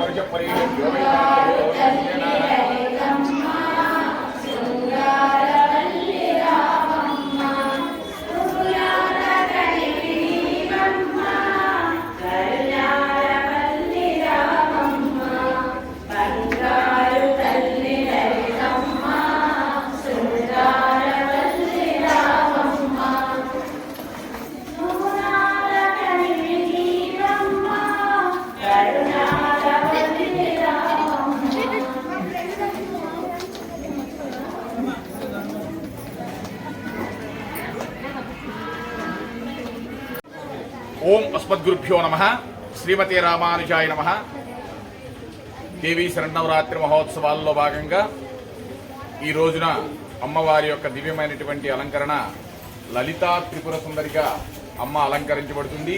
పరిచ పరి ఓం అస్మద్గురుభ్యో నమ. శ్రీమతి రామానుజాయ నమ. దేవీ శరణవరాత్రి మహోత్సవాల్లో భాగంగా ఈ రోజున అమ్మవారి యొక్క దివ్యమైనటువంటి అలంకరణ లలితా త్రిపుర సుందరిగా అమ్మ అలంకరించబడుతుంది.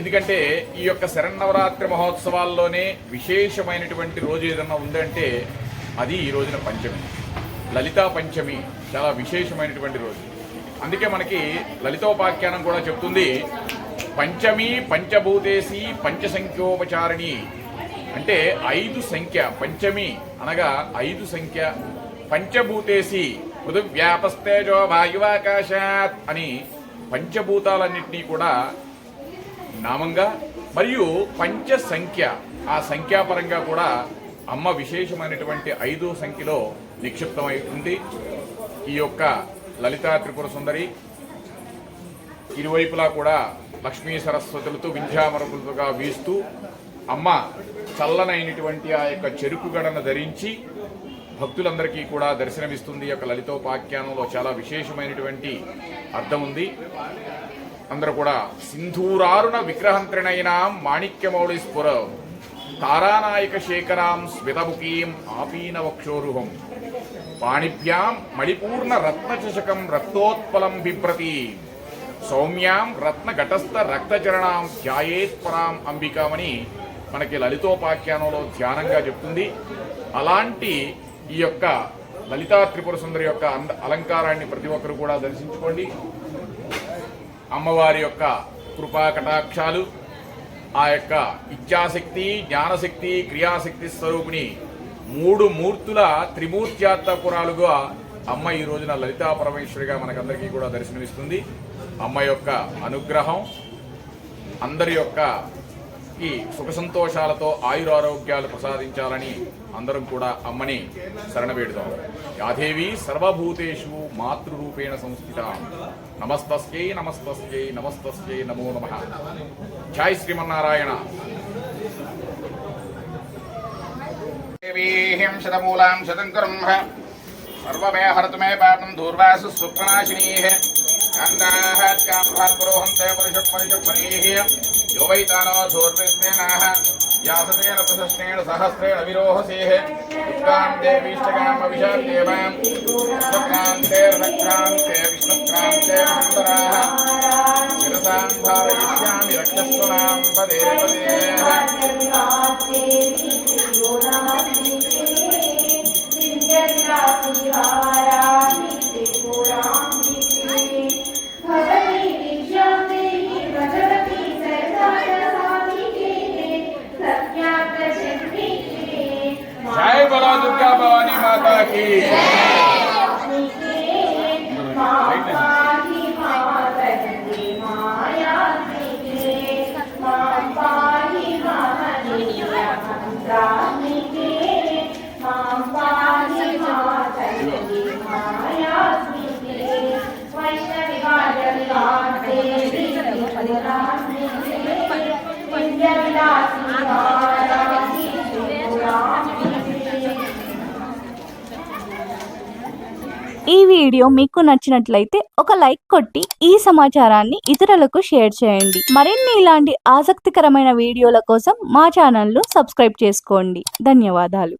ఎందుకంటే ఈ యొక్క శరణవరాత్రి మహోత్సవాల్లోనే విశేషమైనటువంటి రోజు ఏదన్నా ఉందంటే అది ఈ రోజున పంచమి. లలితా పంచమి చాలా విశేషమైనటువంటి రోజు. అందుకే మనకి లలితోపాఖ్యానం కూడా చెప్తుంది. పంచమి పంచభూతేసి పంచసంఖ్యోపచారిణి. అంటే ఐదు సంఖ్య పంచమి అనగా ఐదు సంఖ్య. పంచభూతేసి పృథివ్యాపస్తేజో వాయువాకాశాత్ అని పంచభూతాలన్నింటినీ కూడా నామంగా మరియు పంచ సంఖ్య ఆ సంఖ్యాపరంగా కూడా అమ్మ విశేషమైనటువంటి ఐదు సంఖ్యలో నిక్షిప్తమై ఉంది. ఈ యొక్క లలితా త్రిపుర సుందరి. ఇరువైపులా కూడా లక్ష్మీ సరస్వతులతో వింధ్యామరపులతో వీస్తూ అమ్మ చల్లనైనటువంటి ఆ యొక్క చెరుకు గడను ధరించి భక్తులందరికీ కూడా దర్శనమిస్తుంది. యొక్క లలితోపాఖ్యానంలో చాలా విశేషమైనటువంటి అర్థం ఉంది. అందరూ కూడా సింధూరారుణ విగ్రహంత్రిణైనాం మాణిక్యమౌళి స్ఫుర తారానాయక శేఖరాం స్మితముఖీం ఆపీన వక్షోరుహం పాణిభ్యాం మణిపూర్ణ రత్నచషకం రక్తోత్పలం బిభ్రతి. సౌమ్యాం రత్న ఘటస్థ రక్తచరణాం ధ్యాయేత్పరాం అంబికామని మనకి లలితోపాఖ్యానంలో ధ్యానంగా చెప్తుంది. అలాంటి ఈ యొక్క లలితా త్రిపుర సుందరి యొక్క అంద అలంకారాన్ని ప్రతి ఒక్కరు కూడా దర్శించుకోండి. అమ్మవారి యొక్క కృపా కటాక్షాలు ఆ యొక్క ఇచ్ఛాశక్తి జ్ఞానశక్తి క్రియాశక్తి స్వరూపిణి మూడు మూర్తుల త్రిమూర్త్యాత్మపురాలుగా అమ్మ ఈ రోజున లలితా పరమేశ్వరిగా మనకందరికీ కూడా దర్శనమిస్తుంది. అమ్మ యొక్క అనుగ్రహం అందరి యొక్క ఈ సుఖ సంతోషాలతో ఆయురారోగ్యాలు ప్రసాదించాలని అందరం కూడా అమ్మని శరణవేడుదాం యాదేవి సర్వభూతేషు మాతృరూపేణ సంస్థిత. నమస్తస్యై నమస్తస్యై నమస్తస్యై నమో నమ. జై శ్రీమన్నారాయణ. దేవీహిం శతమూలాం శతం కర్మ సర్వమే హరతు మే పాపం దూర్వాసు స్వప్నాశినీః नन्दाः कामभात् पुरोहन्ते परिषत्परिषत्परेः यो वै तानो धूर्विस्तेनाः यासतेन प्रशस्तेन सहस्रेण विरोहसेः दुःखां देवीष्टकामविशां देवां स्वक्रान्तेर्नक्रान्ते विष्णुक्रान्तेर्सुन्दराः शिरसां धारयिष्यामि रक्षस्वनां पदे पदेः Rocky. Yeah. వీడియో మీకు నచ్చినట్లయితే ఒక లైక్ కొట్టి ఈ సమాచారాన్ని ఇతరులకు షేర్ చేయండి. మరిన్ని ఇలాంటి ఆసక్తికరమైన వీడియోల కోసం మా ఛానల్ను సబ్స్క్రైబ్ చేసుకోండి. ధన్యవాదాలు.